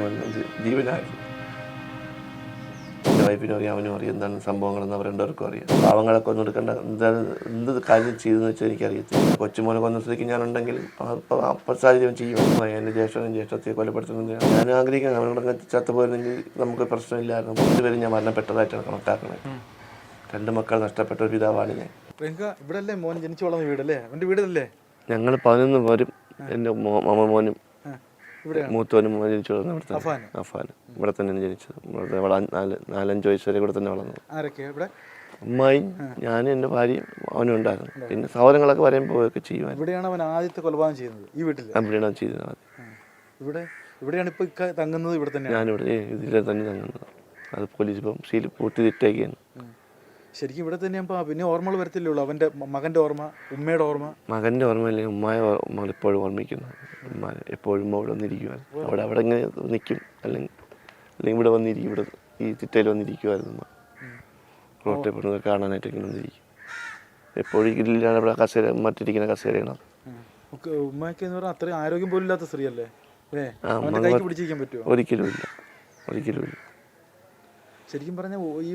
കൊച്ചുമോൻ ഇത് ജീവനായിരുന്നു എന്റെ വൈഫിനും അറിയാം അവനും അറിയാം എന്താണ് സംഭവങ്ങളെന്ന് അവർ രണ്ടുപേർക്കും അറിയാം. പാവങ്ങളൊക്കെ ഒന്നും എടുക്കേണ്ട. എന്താണ് എന്ത് കാര്യം ചെയ്തെന്ന് വെച്ചാൽ എനിക്കറിയത്തില്ല. കൊച്ചുമോനെ കൊന്ന സ്ഥിതിക്ക് ഞാനുണ്ടെങ്കിൽ അപ്പോൾ അപ്പം സാഹചര്യം ചെയ്യും. എന്റെ ജ്യേഷ്ഠനും ജ്യേഷ്ഠത്തെ കൊലപ്പെടുത്തുന്നത് ഞാൻ ആഗ്രഹിക്കുന്നത് അവനോടൊക്കെ ചത്തുപോയിരുന്നെങ്കിൽ നമുക്ക് പ്രശ്നമില്ലായിരുന്നു. രണ്ടുപേരും ഞാൻ മരണപ്പെട്ടതായിട്ടാണ് കണക്കാക്കുന്നത്. രണ്ട് മക്കൾ നഷ്ടപ്പെട്ട ഒരു പിതാവാണ് ഞാൻ. ഇവിടെ അല്ലേ മോൻ ജനിച്ചു വളർന്ന വീടല്ലേ? അവന്റെ വീടല്ലേ? ഞങ്ങൾ പതിനൊന്ന് പേരും എന്റെ മോ- മാമ മോനും മൂത്തോനും ജനിച്ചു വളർന്നത് ഇവിടെ തന്നെ അഫാൻ ഇവിടെ തന്നെയാണ് ജനിച്ചത്. ഇവിടെ നാല് നാലഞ്ച് വയസ്സ് വരെ ഇവിടെ തന്നെ വളർന്നു അമ്മായി ഞാനും എന്റെ ഭാര്യയും അവനും ഉണ്ടായിരുന്നു. പിന്നെ സഹോദരങ്ങളൊക്കെ വരെയും പോവുകയൊക്കെ ചെയ്യുമായിരുന്നു. ഇവിടെയാണ് അവൻ ആദ്യത്തെ കൊലപാതകം ചെയ്യുന്നത് ഈ വീട്ടിൽ അവിടെയാണ് ചെയ്തത് ആദ്യം. ഇവിടെ ഇവിടെയാണ് ഇപ്പൊ തങ്ങുന്നത് ഇവിടെ തന്നെ ഞാനിവിടെ ഇതിലെ തന്നെ തങ്ങുന്നത്. അത് പോലീസ് ഇപ്പം സീൽ പൂട്ടി തിട്ടേക്കാണ്. ശരിക്കും ഇവിടെ തന്നെ ആകുമ്പോ പിന്നെ ഓർമ്മകൾ വരത്തില്ലേ ഉള്ളൂ. അവന്റെ മകന്റെ മകന്റെ ഓർമ്മ ഉമ്മയുടെ ഓർമ്മ. മകന്റെ അല്ലെങ്കിൽ ഉമ്മയെ മകൾ ഇപ്പോഴും ഓർമ്മിക്കുന്നു. ഉമ്മ എപ്പോഴും അവിടെ വന്നിരിക്കുവാൻ അവിടെ അവിടെ ഇങ്ങനെ നിൽക്കും അല്ലെങ്കിൽ അല്ലെങ്കിൽ ഇവിടെ വന്നിരിക്കും. ഇവിടെ ഈ ചിറ്റയിൽ വന്നിരിക്കുവായിരുന്നു ഉമ്മ. റോട്ടിൽ പെടുന്നത് കാണാനായിട്ട് ഇങ്ങനെ വന്നിരിക്കും. എപ്പോഴും ഇല്ലാണ് ഇവിടെ കസേര മറ്റിരിക്കുന്ന കസേരയാണ്. ഉമ്മയ്ക്ക് എന്ന് പറഞ്ഞാൽ അത്രയും ആരോഗ്യം പോലും ഇല്ലാത്ത സ്ത്രീയല്ലേ? ഒരിക്കലും ഇല്ല. ഒരിക്കലും ഇല്ല. ശരിക്കും പറഞ്ഞാൽ ഈ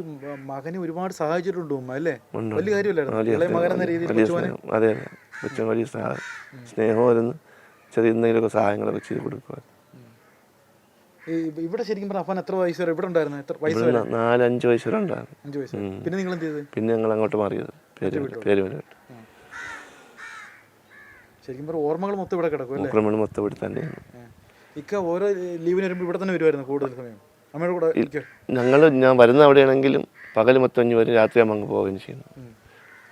മകനെ ഒരുപാട് സഹായിച്ചിട്ടുണ്ട് ഉമ്മ അല്ലേ? വലിയ കാര്യമല്ലായിരുന്നു. മകൻ എന്ന രീതിയിൽ അതെ കൊച്ചു വലിയ സഹായം സ്നേഹമായിരുന്നു. ചെറിയ എന്തെങ്കിലുമൊക്കെ സഹായങ്ങളൊക്കെ ചെയ്ത് കൊടുക്കുക ഇവിടെ ശരിക്കും പറഞ്ഞ അപ്പൻ എത്ര വയസ്സ് വരെ ഇവിടെ ഉണ്ടായിരുന്നു? എത്ര വയസ്സ് വരെ? നാലഞ്ച് വയസ്സ് വരെ ഉണ്ടായിരുന്നു. അഞ്ച് വയസ്സ്. പിന്നെ നിങ്ങൾ എന്ത് ചെയ്തത് പിന്നെ ഞങ്ങൾ അങ്ങോട്ട് മാറിയത്. ശരിക്കും പറഞ്ഞ ഓർമ്മകൾ മൊത്തം ഇവിടെ കിടക്കും മുക്രമണ് മൊത്തം ഇവിടെ തന്നെയാണ്. ഇക്ക ഓരോ ലീവിന് വരുമ്പോൾ ഇവിടെ തന്നെ വരുമായിരുന്നു കൂടുതൽ സമയം? അമ്മയുടെ കൂടെ ഞങ്ങൾ ഞാൻ വരുന്ന അവിടെയാണെങ്കിലും പകൽ മൊത്തം അഞ്ഞ് വരും. രാത്രിയാകുമ്പോൾ അങ്ങ് പോവുകയും ചെയ്യുന്നു.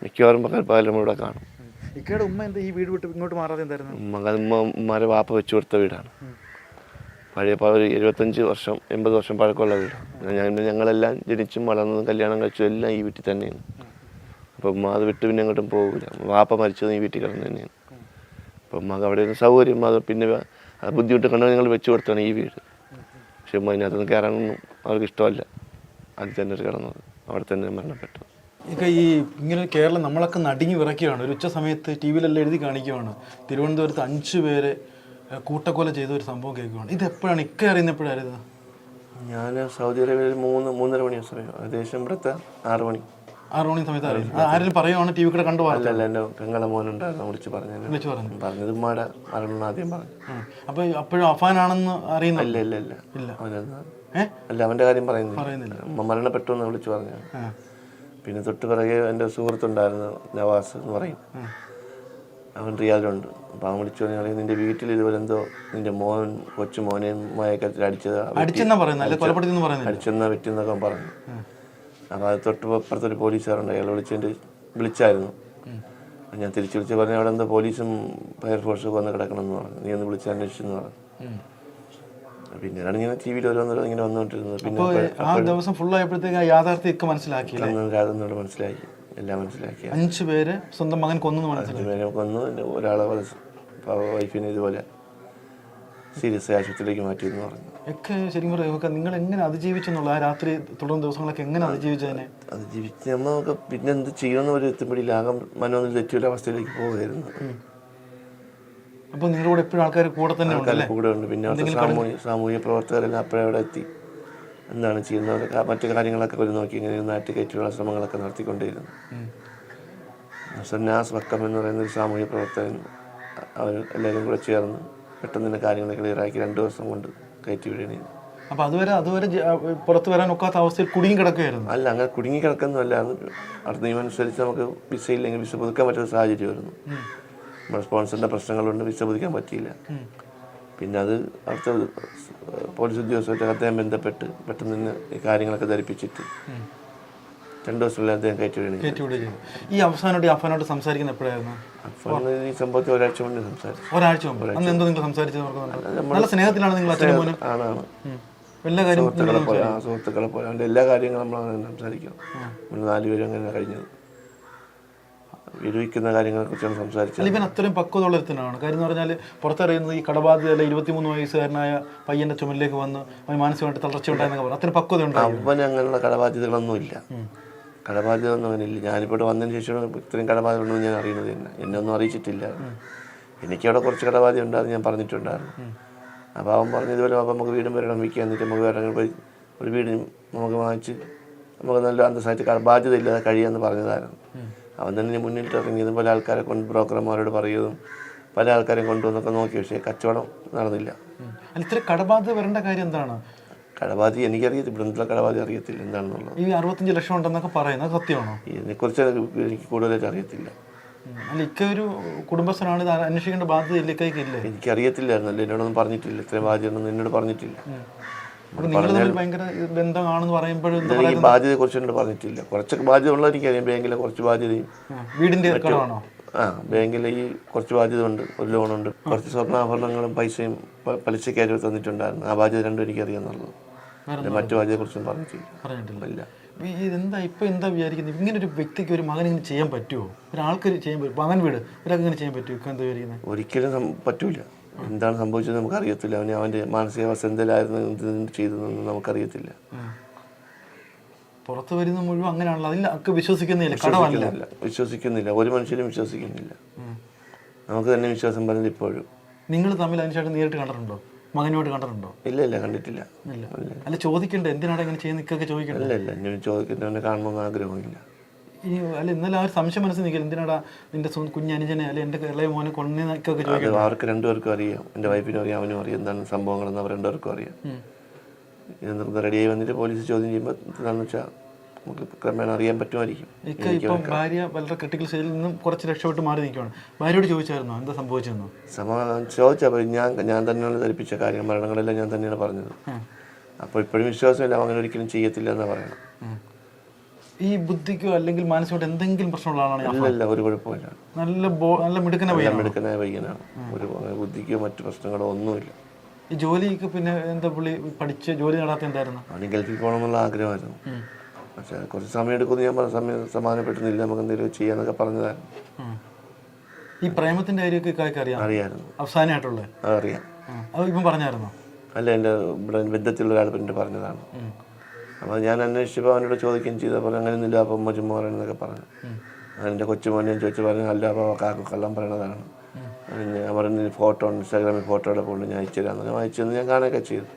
മിക്കവാറും പകൽ പകൽ നമ്മളിവിടെ കാണും. ഇക്കയുടെ ഉമ്മ എന്താ ഈ വീട് വിട്ട് ഇങ്ങോട്ട് മാറാതെ എന്തായിരുന്നു? ഉമ്മ ഉമ്മാരെ വാപ്പ വെച്ചു കൊടുത്ത വീടാണ്. പഴയ ഒരു എഴുപത്തഞ്ച് വർഷം എൺപത് വർഷം പഴക്കമുള്ള വീടാണ് ഞാൻ ഞങ്ങളെല്ലാം ജനിച്ചും വളർന്നതും കല്യാണം കഴിച്ചതും എല്ലാം ഈ വീട്ടിൽ തന്നെയാണ്. അപ്പം ഉമ്മ അത് വിട്ട് പിന്നെ അങ്ങോട്ടും പോകില്ല വാപ്പ മരിച്ചതും ഈ വീട്ടിൽ കിടന്നു തന്നെയാണ്. അപ്പം ഉമ്മക്ക് അവിടെ ഒരു സൗകര്യം അത് പിന്നെ ബുദ്ധിമുട്ട് കണ്ടു ഞങ്ങൾ വെച്ചു കൊടുത്താണ് ഈ വീട്. പക്ഷെ അതിനകത്തുനിന്ന് അതിനകത്തൊന്നും കയറാനൊന്നും അവർക്ക് ഇഷ്ടമല്ല. അതിൽ തന്നെ ഒരു കിടന്നത് അവിടെ തന്നെ മരണപ്പെട്ടു. ഇതൊക്കെ ഈ ഇങ്ങനെ കേരളം നമ്മളൊക്കെ നടുങ്ങി വിറയ്ക്കുകയാണ്. ഒരു ഉച്ച സമയത്ത് ടി വിയിലെല്ലാം എഴുതി കാണിക്കുകയാണ്. തിരുവനന്തപുരത്ത് അഞ്ച് പേരെ കൂട്ടക്കൊല ചെയ്ത ഒരു സംഭവം കേൾക്കുകയാണ്. ഇത് എപ്പോഴാണ്? ഇക്ക അറിയുന്ന എപ്പോഴായിരുന്നു ഞാൻ സൗദി അറേബ്യയിൽ മൂന്ന് മൂന്നര മണി സമയം ഏകദേശം ഇവിടുത്തെ ആറ് മണി. ആറ് മണി സമയത്ത് അറിയുന്നത് ആരും പറയുവാണ്? ടി വി കൂടെ കണ്ടു പോകാറില്ല. അല്ലല്ല എന്റെ പെങ്ങളെ മോനുണ്ടായിരുന്നു വിളിച്ച് പറഞ്ഞു വിളിച്ചു പറഞ്ഞു പറഞ്ഞത് ഉമ്മയുടെ മരണം ആദ്യം പറഞ്ഞു. അപ്പൊ അപ്പോഴും അഫാനാണെന്ന് അറിയുന്നില്ല ഇല്ല. ഇല്ല ഇല്ല. അല്ല അവന്റെ കാര്യം പറയുന്നില്ല. ഉമ്മ മരണപ്പെട്ടു എന്ന് വിളിച്ചു പറഞ്ഞു പിന്നെ തൊട്ട് പിറകെ എന്റെ സുഹൃത്തുണ്ടായിരുന്നു നവാസ് എന്ന് പറയും. അവൻ റിയാദിലുണ്ട്. അപ്പം അവൻ വിളിച്ചു പറഞ്ഞാൽ നിന്റെ വീട്ടിൽ ഇതുപോലെ എന്തോ നിന്റെ മോൻ കൊച്ചു മോനെയും മോയൊക്കെ അടിച്ചത് അടിച്ചെന്നാ പറയുന്നത്? അല്ലെ അടിച്ചെന്നാ പറ്റിയെന്നൊക്കെ പറഞ്ഞു. അപ്പോൾ അത് തൊട്ട് അപ്പുറത്തൊരു പോലീസുകാരുണ്ട്. അയാൾ വിളിച്ചിട്ട് വിളിച്ചായിരുന്നു. ഞാൻ തിരിച്ചു വിളിച്ച് പറഞ്ഞു അവിടെ എന്താ പോലീസും ഫയർഫോഴ്സും വന്ന് കിടക്കണമെന്ന് പറഞ്ഞു. നീ ഒന്ന് വിളിച്ച് അന്വേഷിച്ചെന്ന് പറഞ്ഞു. പിന്നീടാണ് ഇങ്ങനെ ടി വിയിൽ ഓരോന്നോരോ ഇങ്ങനെ വന്നുകൊണ്ടിരുന്നത്. പിന്നെ ആ ദിവസം ഫുൾ ആയപ്പോഴത്തേക്ക് മനസ്സിലാക്കി എല്ലാം മനസ്സിലാക്കി. അഞ്ചു പേര് സ്വന്തം മകൻ കൊന്നു മനസ്സിലാക്കി കൊന്നു. ഒരാളെ വൈഫിനെ ഇതുപോലെ സീരിയസ് ആശുപത്രിയിലേക്ക് മാറ്റി എന്ന് പറഞ്ഞു. ഒക്കെ ശരിക്കും പറയുക നിങ്ങൾ എങ്ങനെ അതിജീവിച്ചെന്നുള്ള ആ രാത്രി തുടർന്ന ദിവസങ്ങളൊക്കെ എങ്ങനെ അതിജീവിച്ചതിനെ അതിജീവിച്ച് നമ്മൾ നമുക്ക് പിന്നെ എന്ത് ചെയ്യുമെന്ന് ഒരു എത്തുമ്പോഴേ ആകെ മനോന്ന് തെറ്റിയൊരു അവസ്ഥയിലേക്ക് പോവുകയായിരുന്നു അപ്പോൾ നിങ്ങളുടെ കൂടെ എപ്പോഴും ആൾക്കാർ കൂടെ തന്നെ ആൾക്കാർ കൂടെ ഉണ്ട്. പിന്നെ അവിടുത്തെ സാമൂഹ്യ സാമൂഹിക പ്രവർത്തകരെല്ലാം അപ്പോഴേ അവിടെ എത്തി. എന്താണ് ചെയ്യുന്നത് മറ്റു കാര്യങ്ങളൊക്കെ ഒരു നോക്കി ഇങ്ങനെ നാട്ടിൽ കയറ്റിയുള്ള ശ്രമങ്ങളൊക്കെ നടത്തിക്കൊണ്ടിരുന്നു സന്യാസ് വക്കം എന്ന് പറയുന്ന ഒരു സാമൂഹ്യ പ്രവർത്തകൻ അവർ എല്ലാവരും കൂടെ ചേർന്ന് പെട്ടെന്ന് തന്നെ കാര്യങ്ങൾ ക്ലിയറാക്കി രണ്ട് ദിവസം കൊണ്ട് കയറ്റി വിടുകയാണ് അപ്പൊ അതുവരെ അതുവരെ പുറത്തു വരാൻ ഒക്കാത്ത അവസ്ഥയിൽ കുടുങ്ങി കിടക്കുകയായിരുന്നു? അല്ല അങ്ങനെ കുടുങ്ങി കിടക്കുന്നല്ല അടുത്ത നിയമം അനുസരിച്ച് നമുക്ക് വിസ ഇല്ലെങ്കിൽ വിസ പുതുക്കാൻ പറ്റുന്ന സാഹചര്യമായിരുന്നു. നമ്മുടെ സ്പോൺസറിന്റെ പ്രശ്നങ്ങളുണ്ട് വിസ പുതുക്കാൻ പറ്റിയില്ല. പിന്നെ അത് അടുത്ത പോലീസ് ഉദ്യോഗസ്ഥരുടെ അദ്ദേഹം ബന്ധപ്പെട്ട് പെട്ടെന്ന് തന്നെ ഈ കാര്യങ്ങളൊക്കെ ധരിപ്പിച്ചിട്ട് രണ്ട് ദിവസത്തിനുള്ളിൽ അദ്ദേഹം കയറ്റി കയറ്റി ഈ അവസാനോട് ഈ അഫാനോട് സംസാരിക്കുന്ന എപ്പോഴായിരുന്നു? ഈ സംഭവത്തിൽ ഒരാഴ്ച മുന്നേ സംസാരിച്ചു. ഒരാഴ്ച മുമ്പ്. അന്ന് എന്തോ നിങ്ങൾ സംസാരിച്ചത് നല്ല സ്നേഹത്തിലാണ് നിങ്ങൾ അച്ഛനും മോനും. ആണാണ് ഉം. എല്ലാ കാര്യം സുഹൃത്തുക്കളെ പോലെ ആ സുഹൃത്തുക്കളെ പോലെ. അവന്റെ എല്ലാ കാര്യങ്ങളും നമ്മൾ സംസാരിക്കും. നാല് നാലുപേരും അങ്ങനെ കഴിഞ്ഞത്. വിരമിക്കുന്ന കാര്യങ്ങളെ കുറിച്ചാണ് സംസാരിച്ചത്. ഇവൻ അത്രയും പക്വതയുള്ള ഒരുത്തനാണ്. കാര്യം എന്ന് പറഞ്ഞാൽ പുറത്തറിയുന്നത് ഈ കടബാധ്യതയിലെ ഇരുപത്തിമൂന്ന് വയസ്സുകാരനായ പയ്യന്റെ ചുമലിലേക്ക് വന്ന് അവൻ മാനസികമായിട്ട് തളർച്ച ഉണ്ടായെന്നൊക്കെ പറഞ്ഞു. അത്രയും പക്വത ഉണ്ടാവും അവൻ അങ്ങനെയുള്ള കടബാധ്യതകളൊന്നും ഇല്ല കടബാധ്യത ഒന്നും അവനില്ല ഞാനിപ്പോൾ വന്നതിന് ശേഷമാണ് ഇത്രയും കടബാധ്യത ഉണ്ടെന്ന് ഞാൻ അറിയുന്നത്. തന്നെ എന്നെ ഒന്നും അറിയിച്ചിട്ടില്ല. എനിക്കവിടെ കുറച്ച് കടബാധ്യത ഉണ്ടായിരുന്നു ഞാൻ പറഞ്ഞിട്ടുണ്ടായിരുന്നു. അപ്പോൾ അവൻ പറഞ്ഞു ഇതുപോലെ അപ്പോൾ നമുക്ക് വീടും വരണം വിൽക്കാൻ എന്നിട്ട് നമുക്ക് വേറെ പോയി ഒരു വീട് നമുക്ക് വാങ്ങിച്ച് നമുക്ക് നല്ല അന്തസ്സായിട്ട് ബാധ്യത ഇല്ലാതെ കഴിയാമെന്ന് പറഞ്ഞതായിരുന്നു. അവൻ തന്നെ മുന്നിട്ട് ഇറങ്ങിയതും പല ആൾക്കാരെ കൊണ്ട് ബ്രോക്കർമാരോട് പറയുന്നതും പല ആൾക്കാരെയും കൊണ്ടുവന്നൊക്കെ നോക്കി. പക്ഷേ കച്ചവടം നടന്നില്ല. ഇത്ര കടബാധ്യത വരേണ്ട കാര്യം എന്താണ്? കടബാധി എനിക്കറിയത്തില്ല ഇവിടുത്തെ കടബാധി അറിയത്തില്ല എന്താണെന്നുള്ളത്. ഈ അറുപത്തഞ്ച് ലക്ഷം ഉണ്ടെന്നൊക്കെ പറയുന്നത് സത്യമാണോ? ഇതിനെക്കുറിച്ച് എനിക്ക് കൂടുതലായിട്ട് അറിയത്തില്ല. അല്ല ഇക്ക ഒരു കുടുംബസ്ഥനാണ് ഇത് അന്വേഷിക്കേണ്ട ബാധ്യത ഇല്ല ഇക്കയ്ക്ക് ഇല്ലേ? എനിക്കറിയത്തില്ലായിരുന്നല്ലോ എന്നോടൊന്നും പറഞ്ഞിട്ടില്ല ഇത്രയും ബാധ്യതയൊന്നും എന്നോട് പറഞ്ഞിട്ടില്ല. ഈ ബാധ്യതയെ കുറിച്ച് എന്നോട് പറഞ്ഞിട്ടില്ല. കുറച്ചൊക്കെ ബാധ്യത ഉള്ളത് എനിക്കറിയാം ബാങ്കിലെ കുറച്ച് ബാധ്യതയും. വീടിന്റെ ആ ബാങ്കിലെ ഈ കുറച്ച് ബാധ്യത ഉണ്ട് ഒരു ലോണുണ്ട്. കുറച്ച് സ്വർണാഭരണങ്ങളും പൈസയും പലിശക്കാരും തന്നിട്ടുണ്ടായിരുന്നു. ആ ബാധ്യത രണ്ടും എനിക്കറിയാമെന്നുള്ളത് മറ്റു ബാധ്യതയെക്കുറിച്ചും പറഞ്ഞിട്ടില്ല. ഇതെന്താ ഇപ്പൊ എന്താ വിചാരിക്കുന്നത് ഇങ്ങനെ ഒരു വ്യക്തിക്ക് ഒരു മകൻ ഇങ്ങനെ ചെയ്യാൻ പറ്റുമോ ഒരാൾക്ക് ചെയ്യാൻ പറ്റും. മകൻ വീട് ഒരാൾക്ക് ഇങ്ങനെ ചെയ്യാൻ പറ്റുമോ എന്താ വിചാരിക്കുന്നത് ഒരിക്കലും പറ്റൂല. എന്താണ് സംഭവിച്ചത് നമുക്ക് അറിയത്തില്ല അവന് അവന്റെ മാനസികാവസ്ഥ എന്തെല്ലായിരുന്നു എന്ത് ചെയ്തതെന്ന് നമുക്കറിയത്തില്ല. പുറത്തു വരുന്ന മുഴുവൻ അങ്ങനെയാണല്ലോ. അതിൽ ഒക്കെ വിശ്വസിക്കുന്നില്ല. കടമല്ല. വിശ്വസിക്കുന്നില്ല. വിശ്വസിക്കുന്നില്ല. ഒരു മനുഷ്യരും വിശ്വസിക്കുന്നില്ല. നമുക്ക് തന്നെ വിശ്വാസം പറഞ്ഞത് ഇപ്പോഴും. നിങ്ങൾ തമ്മിൽ അതിനുശേഷം നേരിട്ട് കണ്ടിട്ടുണ്ടോ? മകനുമായിട്ട് കണ്ടിട്ടുണ്ടോ? ഇല്ല ഇല്ല കണ്ടിട്ടില്ല. ഇല്ല. അല്ല ചോദിക്കണ്ടേ എന്തിനാണ് ഇങ്ങനെ ചെയ്യുന്ന ഇക്കൊക്കെ ചോദിക്കണ്ടേ? ഇല്ല ഇല്ല ഞാൻ ചോദിക്കുന്നവനെ കാണണമെന്ന് ആഗ്രഹമില്ല. ഈ അല്ല ഇന്നലെ ആ ഒരു സംശയം മനസ്സിൽ നിൽക്കില്ല. എന്തിനാടാ നിന്റെ കുഞ്ഞനുജനെ അല്ലെ എന്റെ ഇളയ മോനെ കൊണ്ടുവന്നൊക്കെ അത് ചോദിക്കണം അവർക്ക് രണ്ടുപേർക്കും അറിയാം. എന്റെ വൈഫിനും അറിയാം അവനും അറിയാം എന്താണ് സംഭവങ്ങളെന്ന് അവർ രണ്ടുപേർക്കും അറിയാം. റെഡിയായി വന്നിട്ട് പോലീസ് ചോദ്യം ചെയ്യുമ്പോൾ എന്താണെന്ന് വെച്ചാൽ നമുക്ക് ക്രമേണ അറിയാൻ പറ്റുമായിരിക്കും. ഇപ്പം ഭാര്യ വളരെ ക്രിട്ടിക്കൽ സ്റ്റേജിൽ നിന്നും കുറച്ച് രക്ഷപ്പെട്ട് മാറി നിൽക്കുകയാണ് ഭാര്യയോട് ചോദിച്ചായിരുന്നു? എന്താ സംഭവിച്ചെന്നോ സമാധാനം ചോദിച്ചപ്പോൾ ഞാൻ ഞാൻ തന്നെയാണ് ധരിപ്പിച്ച കാര്യം. മരണങ്ങളെല്ലാം ഞാൻ തന്നെയാണ് പറഞ്ഞത്. അപ്പോൾ ഇപ്പോഴും വിശ്വാസമില്ല. അങ്ങനെ ഒരിക്കലും ചെയ്യത്തില്ല എന്നാണ് പറയണം. ഈ ബുദ്ധിക്കോ അല്ലെങ്കിൽ മാനസികമായിട്ട് എന്തെങ്കിലും പ്രശ്നമുള്ള ആളാണ് ഒരു കുഴപ്പമില്ല നല്ല നല്ല മിടുക്കനെ മിടുക്കനായ പയ്യനാണ്. ഒരു ബുദ്ധിക്കോ മറ്റു പ്രശ്നങ്ങളോ ഒന്നുമില്ല. ഈ ജോലിക്ക് പിന്നെ എന്താ പുള്ളി പഠിച്ച് ജോലി നേടാത്ത എന്തായിരുന്നു? അവന് ഗൾഫിൽ പോകണമെന്നുള്ള ആഗ്രഹമായിരുന്നു. പക്ഷേ കുറച്ച് സമയം എടുക്കുമെന്ന് ഞാൻ പറഞ്ഞ സമയം സമാധാനപ്പെട്ടുന്നില്ല നമുക്ക് എന്തെങ്കിലും ചെയ്യാന്നൊക്കെ പറഞ്ഞതാണ്. ഈ പ്രേമത്തിന്റെ കാര്യമൊക്കെ അറിയാം? അവസാനമായിട്ടുള്ളത് അത് ഇപ്പം പറഞ്ഞായിരുന്നോ? അല്ല എന്റെ ഇവിടെ ബന്ധത്തിലുള്ള ഒരാൾ പിന്നെ പറഞ്ഞതാണ്. അപ്പോൾ ഞാൻ അന്വേഷിച്ചപ്പോൾ അവനോട് ചോദിക്കുകയും ചെയ്തപ്പോൾ അങ്ങനെയൊന്നുമില്ല അപ്പം അപ്പൊ ചുമ്മാ പറയണമെന്നൊക്കെ പറഞ്ഞു. എന്റെ കൊച്ചുമോനെ ഞാൻ ചോദിച്ചു പറഞ്ഞു അല്ല അപ്പോൾ കാക്ക കള്ളം പറയണതാണ്. ഞാൻ പറഞ്ഞു ഫോട്ടോ ഇൻസ്റ്റാഗ്രാമിൽ ഫോട്ടോയുടെ കൊണ്ട് ഞാൻ അയച്ചു തരാം അയച്ചു തന്നു ഞാൻ കാണുകയൊക്കെ ചെയ്തു.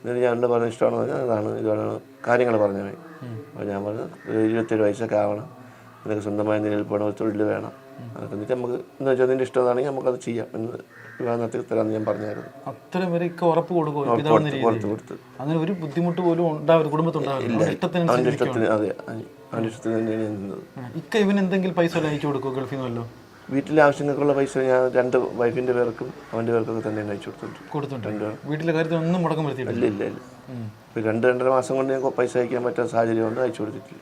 എന്നിട്ട് ഞാൻ പറഞ്ഞ ഇഷ്ടമാണെന്ന് പറഞ്ഞാൽ അതാണ് ഇതാണ് കാര്യങ്ങൾ പറഞ്ഞത്. അപ്പോൾ ഞാൻ പറഞ്ഞു ഇരുപത്തേഴ് വയസ്സൊക്കെ ആവണം. നിനക്ക് സ്വന്തമായ നിലയിൽ പോകണം ഒരു തൊഴിൽ വേണം. അതൊക്കെ എന്നിട്ട് നമുക്ക് എന്ന് വെച്ചാൽ നിന്റെ ഇഷ്ടമാണെങ്കിൽ നമുക്കത് ചെയ്യാം എന്ന് വിവാഹത്തിൽ തരാമെന്ന് ഞാൻ പറഞ്ഞായിരുന്നു. അത്രയും വരെ ഉറപ്പ് കൊടുക്കും അങ്ങനെ ഒരു ബുദ്ധിമുട്ട് പോലും ഉണ്ടാവരുത് കുടുംബത്തുണ്ടാവില്ല അവന്റെ ഇഷ്ടത്തിന് അതെ അവന്റെ ഇഷ്ടത്തിന് തന്നെയാണ് ഞാൻ നിന്നത്. ഇക്ക ഇവൻ എന്തെങ്കിലും പൈസ അയച്ചു കൊടുക്കുമോ ഗൾഫിൽ നിന്നല്ലോ വീട്ടിലെ ആവശ്യങ്ങൾക്കുള്ള പൈസ ഞാൻ രണ്ട് വൈഫിന്റെ പേർക്കും അവന്റെ പേർക്കൊക്കെ തന്നെയാണ് അയച്ചു കൊടുത്തിട്ടുണ്ട്. കൊടുത്തിട്ടുണ്ട്. വീട്ടിലെ കാര്യത്തിൽ ഒന്നും മുടക്കം വരുത്തിയിട്ടില്ല. ഇല്ല ഇല്ല ഇല്ല ഇപ്പം രണ്ട് രണ്ടര മാസം കൊണ്ട് ഞാൻ പൈസ അയക്കാൻ പറ്റാത്ത സാഹചര്യം കൊണ്ട് അയച്ചു കൊടുത്തിട്ടില്ല.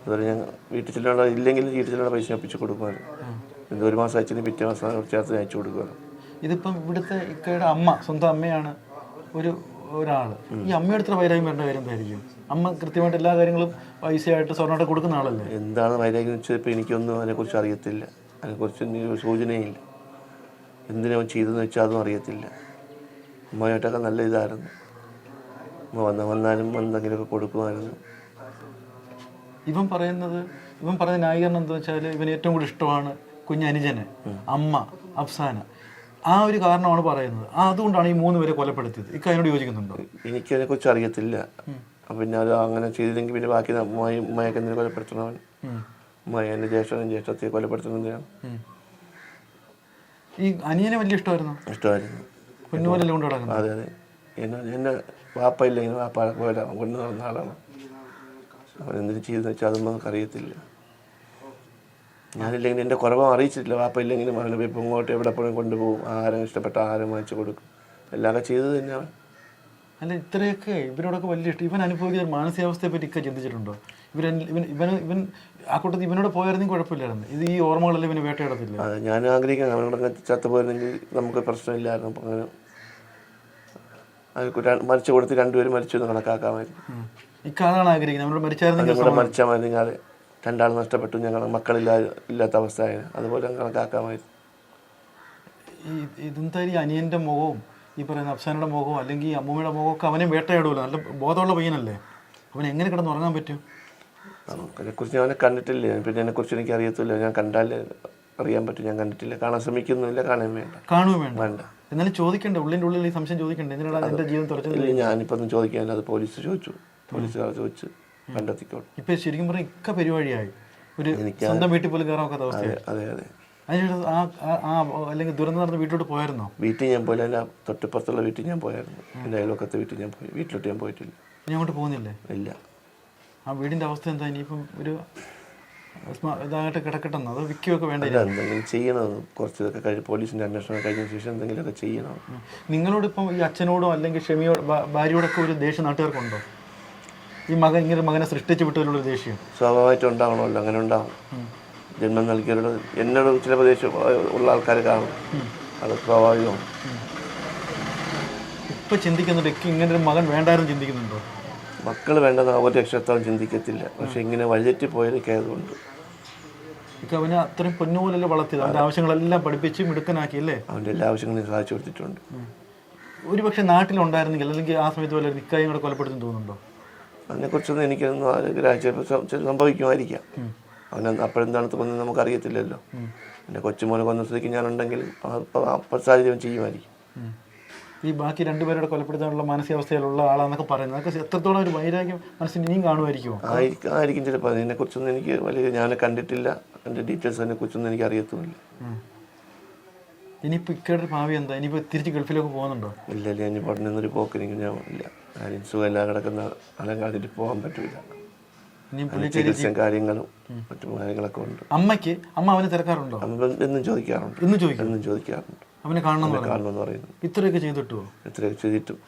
അതുപോലെ ഞാൻ വീട്ടിൽ ചെല്ലുള്ള ഇല്ലെങ്കിൽ വീട്ടിൽ ചെല്ലുള്ള പൈസ ഒപ്പിച്ച് കൊടുക്കുവാണ്. ഇത് ഒരു മാസം അയച്ചതിന് പിറ്റേ മാസം ചേർത്ത് അയച്ചു കൊടുക്കുമായിരുന്നു ഇതിപ്പം ഇവിടുത്തെ ഇക്കയുടെ അമ്മ സ്വന്തം അമ്മയാണ് ഒരു ഒരാൾ ഈ അമ്മയുടെ അടുത്ത വൈരാഗ്യം വരേണ്ട കാര്യം എന്തായിരിക്കും? അമ്മ കൃത്യമായിട്ട് എല്ലാ കാര്യങ്ങളും പൈസയായിട്ട് സ്വർണമായിട്ട് കൊടുക്കുന്ന ആളല്ലേ? എന്താണ് വൈരാഗ്യം എന്ന് വെച്ചാൽ ഇപ്പം എനിക്കൊന്നും അതിനെക്കുറിച്ച് അറിയത്തില്ല. അതിനെക്കുറിച്ച് സൂചനയില്ല. എന്തിനാ ചെയ്തതെന്ന് വെച്ചാൽ അതും അറിയത്തില്ല. അമ്മയായിട്ടൊക്കെ നല്ല ഇതായിരുന്നു. വന്ന വന്നാലും എന്തെങ്കിലുമൊക്കെ കൊടുക്കുമായിരുന്നു. ഇവൻ പറയുന്നത് ഇവൻ പറയുന്ന ന്യായീകരണം എന്താ വെച്ചാൽ ഇവന് ഏറ്റവും കൂടുതൽ ഇഷ്ടമാണ് കുഞ്ഞനുജന് അമ്മ അഫ്സാന. ആ ഒരു കാരണമാണ് പറയുന്നത്. ആ അതുകൊണ്ടാണ് ഈ മൂന്ന് പേരെ കൊലപ്പെടുത്തിയത്. ഇക്ക അതിനോട് യോജിക്കുന്നുണ്ടോ? എനിക്കതിനെക്കുറിച്ച് അറിയത്തില്ല. അപ്പം പിന്നെ അത് അങ്ങനെ ചെയ്തില്ലെങ്കിൽ പിന്നെ ബാക്കി അമ്മായി ഉമ്മയൊക്കെ എന്തിനു കൊലപ്പെടുത്തണവൻ. ഉമ്മയെ എന്റെ ജ്യേഷ്ഠനും ജ്യേഷ്ഠത്തെ കൊലപ്പെടുത്തുന്നതിനാണ് ഈ അനിയനെ വലിയ ഇഷ്ടമായിരുന്നു? ഇഷ്ടമായിരുന്നു. കുഞ്ഞുപോലെ അതെ അതെ. എന്നെ എന്നെ വാപ്പ ഇല്ലെങ്കിൽ വാപ്പ പോലെ കൊണ്ടു നടന്ന ആളാണ്. അവരെന്തിനു ചെയ്തെന്ന് വെച്ചാൽ അതൊന്നും നമുക്ക് അറിയത്തില്ല ഞാനില്ലെങ്കിൽ എന്റെ കുറവ് അറിയിച്ചിട്ടില്ല. വാപ്പ ഇല്ലെങ്കിലും അവനെ ഇപ്പം ഇങ്ങോട്ട് എവിടെ പോലും കൊണ്ടുപോകും. ആഹാരം ഇഷ്ടപ്പെട്ട ആഹാരം വാങ്ങിച്ചു കൊടുക്കും. എല്ലാം ചെയ്തത് തന്നെ അവൻ. അല്ല ഇത്രയൊക്കെ ഇവരോടൊക്കെ വലിയ ഇഷ്ടം. ഇവൻ അനുഭവിക്കുന്ന മാനസികാവസ്ഥയെ പറ്റി ഒക്കെ ചിന്തിച്ചിട്ടുണ്ടോ? ഇവൻ ഇവൻ ഇവൻ ഇവൻ ആ കൂട്ടത്തിൽ ഇവനോട് പോയായിരുന്നെങ്കിൽ കുഴപ്പമില്ലായിരുന്നു. ഇത് ഈ ഓർമ്മകളെല്ലാം ഇവന് വേട്ടയിടത്തില്ല? അതെ ഞാൻ ആഗ്രഹിക്കുന്നു. അവനോടൊക്കെ ചത്തുപോയിരുന്നെങ്കിൽ നമുക്ക് പ്രശ്നമില്ലായിരുന്നു. അങ്ങനെ മരിച്ചു കൊടുത്ത് രണ്ടുപേരും മരിച്ചു എന്ന് കണക്കാക്കാമായിരുന്നു. ആഗ്രഹിക്കുന്നത്. മരിച്ചായിരുന്നെങ്കിൽ മരിച്ചാൽ മതി. അത് രണ്ടാൾ നഷ്ടപ്പെട്ടു ഞങ്ങൾ മക്കളില്ലാ ഇല്ലാത്ത അവസ്ഥയായിരുന്നു അതുപോലെ കണക്കാക്കാമായിരുന്നു. ഇതെന്തായാലും ഈ അനിയന്റെ മുഖവും ഈ പറയുന്ന അഫ്സാനയുടെ മുഖവും അല്ലെങ്കിൽ അമ്മൂമ്മയുടെ മുഖമൊക്കെ അവനെ വേട്ടയാടുമല്ലോ. നല്ല ബോധമുള്ള പയ്യനല്ലേ? അവൻ എങ്ങനെ കിടന്ന് ഉറങ്ങാൻ പറ്റും? കുറിച്ച് ഞാൻ അവനെ കണ്ടിട്ടില്ല. പിന്നെ അതിനെക്കുറിച്ച് എനിക്ക് അറിയത്തില്ല ഞാൻ കണ്ടാൽ അറിയാൻ പറ്റും. ഞാൻ കണ്ടിട്ടില്ല. കാണാൻ ശ്രമിക്കുന്നില്ല. കാണാൻ വേണ്ട. കാണുകയും വേണ്ട. വേണ്ട. എന്നാലും ചോദിക്കണ്ടേ? ഉള്ളിന്റെ ഉള്ളിൽ ഈ സംശയം ചോദിക്കണ്ടേ? എന്തിനാണ് എന്റെ ജീവിതം തുറച്ചത് ഒന്നും ചോദിക്കാനില്ല. അത് പോലീസ് ചോദിച്ചു. പോലീസുകാർ ചോദിച്ച് കണ്ടെത്തിക്കോട്ടെ ഇപ്പൊ ശരിക്കും പറഞ്ഞാൽ ഇക്ക പരിപാടിയായി. ഒരു സ്വന്തം വീട്ടിൽ പോലും കയറാൻ ഒക്കാത്ത അവസ്ഥയായി. അതെ അതെ അതിനുശേഷം ആ ആ- അല്ലെങ്കിൽ ദുരന്തം നടന്ന വീട്ടിലോട്ട് പോയായിരുന്നോ? വീട്ടിൽ ഞാൻ പോയില്ല. അല്ല തൊട്ടിപ്പുറത്തുള്ള വീട്ടിൽ ഞാൻ പോയായിരുന്നു. എന്റെ അയൽവക്കത്തെ വീട്ടിൽ ഞാൻ പോയി. വീട്ടിലോട്ട് ഞാൻ പോയിട്ടില്ല. ഞാൻ അങ്ങോട്ട് പോകുന്നില്ലേ? ഇല്ല. ആ വീടിന്റെ അവസ്ഥ എന്താ? ഇനിയിപ്പം ഒരു ഇതായിട്ട് കിടക്കട്ടെന്ന്? അത് വിൽക്കുകയൊക്കെ വേണ്ട അല്ല എന്തെങ്കിലും ചെയ്യണം. കുറച്ച് ഇതൊക്കെ കഴിഞ്ഞ് പോലീസിന്റെ അന്വേഷണം കഴിഞ്ഞ ശേഷം എന്തെങ്കിലുമൊക്കെ ചെയ്യണം. നിങ്ങളോട് ഇപ്പം ഈ അച്ഛനോടോ അല്ലെങ്കിൽ ഷെമിയോട് ഭാര്യയോടൊക്കെ ഒരു ദേഷ്യം നാട്ടുകാർക്കുണ്ടോ? ഈ മകൻ ഇങ്ങനെ മകനെ സൃഷ്ടിച്ച് വിട്ടതിലുള്ള ദേഷ്യം. സ്വാഭാവികമായിട്ടും ഉണ്ടാവണമല്ലോ അങ്ങനെ ഉണ്ടാവും. ജന്മം നൽകിയവരോട് എന്നോട് ചില പ്രദേശം ഉള്ള ആൾക്കാർ കാണും. അത് സ്വാഭാവികമാണ് ഇപ്പൊ ചിന്തിക്കുന്നുണ്ട് എനിക്ക് ഇങ്ങനെ ഒരു മകൻ വേണ്ടായിരുന്നു ചിന്തിക്കുന്നുണ്ടോ? മക്കൾ വേണ്ടെന്ന് ഒരു രക്ഷത്തോളം ചിന്തിക്കത്തില്ല. പക്ഷെ ഇങ്ങനെ വഴിതെറ്റി പോയതൊക്കെ ആയതുകൊണ്ട്. ഇക്ക അവനെ അത്രയും പൊന്നുപോലല്ലേ വളർത്തിയത്? അവന്റെ ആവശ്യങ്ങളെല്ലാം പഠിപ്പിച്ച് മിടുക്കനാക്കി അല്ലേ? അവന്റെ എല്ലാ ആവശ്യങ്ങളും സാധിച്ചു കൊടുത്തിട്ടുണ്ട്. ഒരു പക്ഷേ നാട്ടിലുണ്ടായിരുന്നെങ്കിൽ അല്ലെങ്കിൽ ആ സമയത്ത് പോലെ നിക്കായും കൂടെ കൊലപ്പെടുത്തും തോന്നുന്നുണ്ടോ? അതിനെക്കുറിച്ചൊന്നും എനിക്കൊന്നും ആലോചിച്ച് സംഭവിക്കുമായിരിക്കാം. അവൻ അപ്പോഴെന്താണ് തോന്നുന്നത് നമുക്കറിയത്തില്ലല്ലോ. എന്റെ കൊച്ചുമോനെ കൊന്ന സ്ഥിതിക്ക് ഞാനുണ്ടെങ്കിൽ സാഹചര്യം ചെയ്യുമായിരിക്കും. ഈ ബാക്കി രണ്ടുപേരുടെ കൊലപ്പെടുത്താനുള്ള മാനസികാവസ്ഥയിലുള്ള ആളാന്നൊക്കെ പറയുന്നത്. അതൊക്കെ എത്രത്തോളം ഒരു വൈരാഗ്യം മനസ്സിന് ഇനിയും കാണുമായിരിക്കുമോ? ആയിരിക്കും ചിലപ്പോൾ. അതിനെക്കുറിച്ചൊന്നും എനിക്ക് വലിയ ഞാൻ കണ്ടിട്ടില്ല. എന്റെ ഡീറ്റെയിൽസ് അതിനെ കുറിച്ചൊന്നും എനിക്ക് അറിയത്തുമില്ല. ഇനിയിപ്പോൾ ഇക്കയുടെ ഭാവി എന്താ? ഇനിയിപ്പോൾ തിരിച്ച് ഗൾഫിലേക്ക് പോകുന്നുണ്ടോ? ഇല്ല ഇല്ല. ഇനി പഠനം എന്നൊരു പോക്ക് പോക്കിനെങ്കിൽ ഞാൻ ഇല്ല കാര്യം സുഖമില്ലാതെ കിടക്കുന്ന അലങ്കാതിട്ട് പോകാൻ പറ്റില്ല ചികിത്സയും കാര്യങ്ങളും മറ്റു കാര്യങ്ങളൊക്കെ ഉണ്ട്. അമ്മയ്ക്ക്? അമ്മ അവനെ തിരക്കാറുണ്ടോ? അമ്മ എന്നും ചോദിക്കാറുണ്ട്. എന്നും ചോദിക്കും? എന്നും ചോദിക്കാറുണ്ട്. അവനെ കാണണം കാണണമെന്ന് പറയുന്നു? ഇത്രയൊക്കെ ചെയ്തിട്ടോ ഇത്രയൊക്കെ ചെയ്തിട്ടും.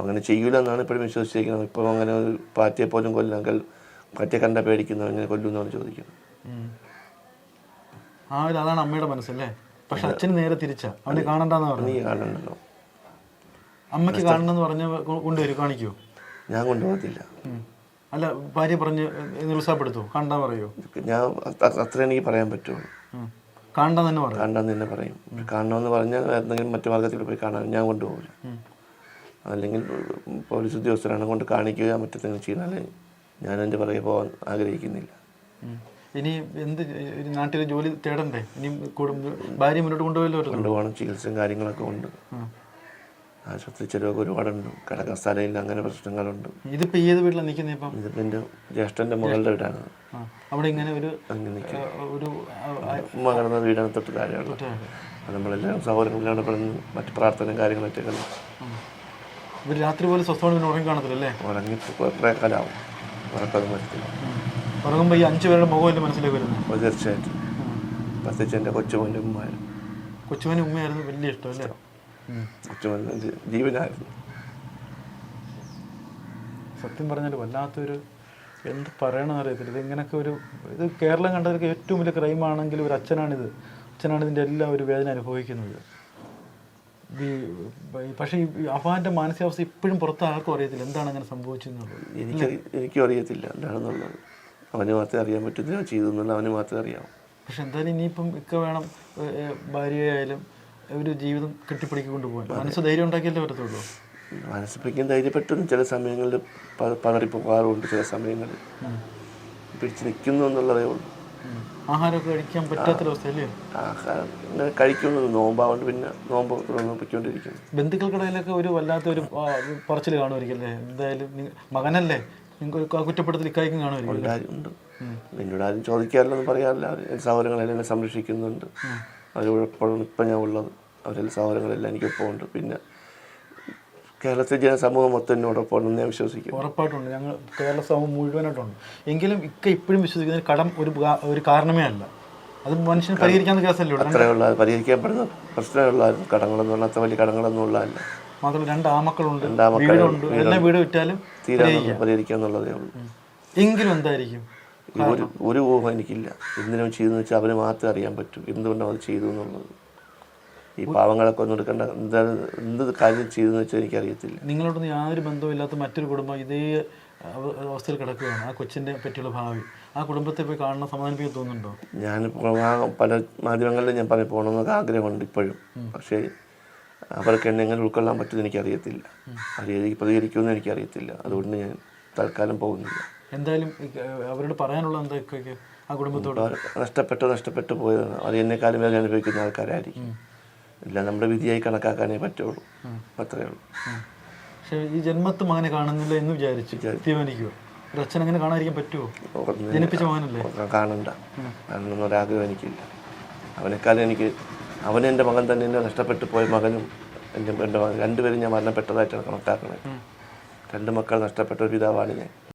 അങ്ങനെ ചെയ്യൂല എന്നാണ് ഇപ്പോഴും വിശ്വസിച്ചിരിക്കുന്നത്. ഇപ്പോൾ അങ്ങനെ ഒരു പാറ്റയെ പോലും കൊല്ലാൻ പാറ്റിയെ കണ്ട പേടിക്കുന്നു അങ്ങനെ കൊല്ലുമെന്നാണ് ചോദിക്കുന്നത്. ആ ഒരു അതാണ് അമ്മയുടെ മനസ്സല്ലേ? പക്ഷെ അച്ഛന് നേരെ തിരിച്ചാ. അവനെ കാണണ്ടെന്ന് പറഞ്ഞു നീ കാണണ്ടല്ലോ. അമ്മയ്ക്ക് കാണണമെന്ന് പറഞ്ഞ കൊണ്ടുവരും കാണിക്കോ. ഞാൻ കൊണ്ടുപോകത്തില്ല. അല്ല ഭാര്യ പറഞ്ഞ് നിരുത്സാഹപ്പെടുത്തോ കണ്ടാ പറയോ? ഞാൻ അത്ര എനിക്ക് പറയാൻ പറ്റുള്ളൂ. കാണണ്ടെന്ന് തന്നെ പറയും. കാണണമെന്ന് തന്നെ പറയും. കാണണമെന്ന് പറഞ്ഞാൽ എന്തെങ്കിലും മറ്റു മാർഗത്തിൽ പോയി കാണാൻ ഞാൻ കൊണ്ടുപോകില്ല. അല്ലെങ്കിൽ പോലീസ് ഉദ്യോഗസ്ഥരാണ് കൊണ്ട് കാണിക്കുക മറ്റെന്തെങ്കിലും ചെയ്യുന്നാലേ ഞാൻ എന്റെ പുറകെ പോകാൻ ആഗ്രഹിക്കുന്നില്ല. ഇനി എന്ത് നാട്ടിൽ നാട്ടിലെ ജോലി തേടണ്ടേ? ഇനി ഭാര്യ മുന്നോട്ട് കൊണ്ടുപോയല്ലോ കൊണ്ടുപോകണം ചികിത്സയും കാര്യങ്ങളൊക്കെ ഉണ്ട്. ആശുപത്രി ചെലവൊക്കെ ഒരുപാടുണ്ട്. കിടക്കാൻ സ്ഥലമില്ല അങ്ങനെ പ്രശ്നങ്ങളുണ്ട്. ഇതിപ്പോ ഏത് വീട്ടിലാണ് നിൽക്കുന്നത് ഇപ്പം? ഇതിപ്പോ എന്റെ ജ്യേഷ്ഠന്റെ മകളുടെ വീടാണ്. അവിടെ ഇങ്ങനെ ഒരു ഒരു മകളുടെ വീടാണ് തൊട്ട് അത് നമ്മളെല്ലാം സഹോദരങ്ങളിലാണ് പെടുന്നു മറ്റു പ്രാർത്ഥനയും കാര്യങ്ങളൊക്കെ ഇവർ രാത്രി പോലെ സ്വസ്ഥമായി ഉറങ്ങി കാണത്തില്ലേ ഉറങ്ങി കുറേ കാലമാവും ഉറക്കത് മരത്തില്ല ഉറങ്ങുമ്പോൾ ഈ അഞ്ചു പേരുടെ മുഖമല്ലേ മനസ്സിലേക്ക് വരുന്നത്. അപ്പോൾ തീർച്ചയായിട്ടും. പ്രത്യേകിച്ച് എന്റെ കൊച്ചുമോന്റെ ഉമ്മാരും കൊച്ചുമോനെ ഉമ്മയായിരുന്നു വലിയ ഇഷ്ടം അല്ലേ. കൊച്ചുമോൻ ജീവനായിരുന്നു. സത്യം പറഞ്ഞാൽ വല്ലാത്തൊരു എന്ത് പറയണമെന്ന് അറിയത്തില്ല. ഇത് ഇങ്ങനൊക്കെ ഒരു ഇത് കേരളം കണ്ടതിലൊക്കെ ഏറ്റവും വലിയ ക്രൈം ക്രൈമാണെങ്കിൽ ഒരു അച്ഛനാണിത്. അച്ഛനാണ് ഇതിന്റെ എല്ലാം ഒരു വേദന അനുഭവിക്കുന്നത്. ഈ ഈ- പക്ഷേ ഈ അഫാന്റെ മാനസികാവസ്ഥ ഇപ്പോഴും പുറത്ത് ആർക്കും അറിയത്തില്ല. എന്താണ് അങ്ങനെ സംഭവിച്ചെന്നുള്ളത് എനിക്ക് എനിക്കും അറിയത്തില്ല. എന്താണെന്നുള്ളത്? അവന് മാത്രമേ അറിയാൻ പറ്റൂ ഇതിനാ ചെയ്തു എന്നുള്ള അവന് മാത്രമേ അറിയാവൂ. പക്ഷെ എന്തായാലും ഇനിയിപ്പം ഇക്ക വേണം ഭാര്യയായാലും ഒരു ജീവിതം കെട്ടിപ്പിടിക്കൊണ്ട് പോകാൻ. മനസ്സ് ധൈര്യം ഉണ്ടാക്കിയല്ലേ പറ്റത്തുള്ളൂ? മനസ്സിപ്പിക്കാൻ ധൈര്യപ്പെട്ടു ചില സമയങ്ങളിൽ പതറി പതറിപ്പോകാറുണ്ട് ചില സമയങ്ങളിൽ. പിടിച്ചു നിൽക്കുന്നു എന്നുള്ളതേ ഉള്ളൂ. ആഹാരമൊക്കെ കഴിക്കാൻ പറ്റാത്തൊരവസ്ഥയല്ലേ ആഹാരം ഇങ്ങനെ കഴിക്കുന്നത് നോമ്പാവുകൊണ്ട് പിന്നെ നോമ്പ് ബന്ധുക്കൾക്കിടയിലൊക്കെ ഒരു വല്ലാത്ത ഒരു പറച്ചിൽ കാണുമായിരിക്കും അല്ലേ? എന്തായാലും മകനല്ലേ? നിങ്ങൾക്ക് ഒരു കുറ്റപ്പെടുത്തൽ ഇക്കായ്ക്കും കാണുമായിരിക്കും എല്ലാവരും ഉണ്ട് എന്നോട് ആരും ചോദിക്കാറില്ലെന്ന് പറയാറില്ല. അവർ എന്റെ സഹോദരങ്ങളെല്ലാം എന്നെ സംരക്ഷിക്കുന്നുണ്ട്. അവരോടൊപ്പം ഇപ്പം ഞാൻ ഉള്ളത്. അവരെല്ലാം സൗകര്യങ്ങളെല്ലാം എനിക്കൊപ്പം ഉണ്ട് പിന്നെ കേരളത്തിലെ ജനസമൂഹം മൊത്തം എന്നോടൊപ്പം ഉണ്ടെന്ന് ഞാൻ വിശ്വസിക്കും ഉറപ്പായിട്ടുണ്ട് ഞങ്ങൾ കേരള സമൂഹം മുഴുവനായിട്ടുണ്ട് എങ്കിലും ഇക്ക ഇപ്പോഴും വിശ്വസിക്കുന്ന കടം ഒരു ഒരു കാരണമേ അല്ല. അത് മനുഷ്യന് പരിഹരിക്കാൻ കേസല്ലേ അത്രയുള്ള പരിഹരിക്കപ്പെടുന്ന പ്രശ്നമുള്ളായിരുന്നു കടങ്ങളൊന്നും അത്ര വലിയ കടങ്ങളൊന്നും ഉള്ളതല്ല മാത്രമല്ല രണ്ട് ആമക്കളുണ്ട് വീടുണ്ട്. എല്ലാം വീട് വിറ്റാലും എന്നുള്ളതേ ഉള്ളൂ. എങ്കിലും എന്തായിരിക്കും? ഒരു ഒരു ഊഹം എനിക്കില്ല. എന്തിനും ചെയ്തെന്ന് വെച്ചാൽ അവന് മാത്രമേ അറിയാൻ പറ്റൂ. എന്തുകൊണ്ടാണ് അത് ചെയ്തു എന്നുള്ളത്? ഈ പാവങ്ങളൊക്കെ ഒന്നും എടുക്കേണ്ട. എന്താ എന്ത് കാര്യം ചെയ്തെന്ന് വെച്ചാൽ എനിക്കറിയത്തില്ല. നിങ്ങളോടൊന്നും യാതൊരു ബന്ധവുമില്ലാത്ത മറ്റൊരു കുടുംബം ഇതേ അവ- അവസ്ഥയിൽ കിടക്കുകയാണ്. ആ കൊച്ചിന്റെ പറ്റിയുള്ള ഭാവി. ആ കുടുംബത്തെ പോയി കാണണം സമാധാനിപ്പിക്കാൻ തോന്നുന്നുണ്ടോ? ഞാൻ പല മാധ്യമങ്ങളിലും ഞാൻ പറഞ്ഞു പോകണമെന്നൊക്കെ ആഗ്രഹമുണ്ട് ഇപ്പോഴും. പക്ഷേ അവർക്ക് എന്നെ എങ്ങനെ ഉൾക്കൊള്ളാൻ പറ്റുമെന്ന് എനിക്കറിയത്തില്ല. രീതിക്ക് പ്രതികരിക്കുമെന്ന് എനിക്കറിയത്തില്ല. അതുകൊണ്ട് ഞാൻ തൽക്കാലം പോകുന്നില്ല. എന്തായാലും അവരോട് പറയാനുള്ള എന്താ ആ കുടുംബത്തോട്? അവർ നഷ്ടപ്പെട്ടോ നഷ്ടപ്പെട്ടു പോയതാണ്. അത് എന്നെക്കാളും വേദന അനുഭവിക്കുന്ന ആൾക്കാരായിരിക്കും. ഇല്ല നമ്മുടെ വിധിയായി കണക്കാക്കാനേ പറ്റുള്ളൂ. അത്രയേ ഉള്ളൂ. പക്ഷേ ഈ ജന്മത്ത് മകനെ കാണുന്നില്ല എന്ന് വിചാരിച്ചു തീരുമാനിക്കുമോ ഒരു അച്ഛൻ അങ്ങനെ കാണാതിരിക്കാൻ പറ്റുമോ ജനിപ്പിച്ച മകനല്ലേ? കാണണ്ട. കാണണമെന്നൊരാഗ്രഹം എനിക്കില്ല. അവനെക്കാളും എനിക്ക് അവനും എന്റെ മകൻ തന്നെ എന്നെ നഷ്ടപ്പെട്ടു പോയ മകനും എന്റെ എന്റെ മകൻ രണ്ടുപേരും ഞാൻ മരണപ്പെട്ടതായിട്ടാണ് കണക്കാക്കുന്നത്. രണ്ട് മക്കൾ നഷ്ടപ്പെട്ട ഒരു പിതാവാണ് ഞാൻ.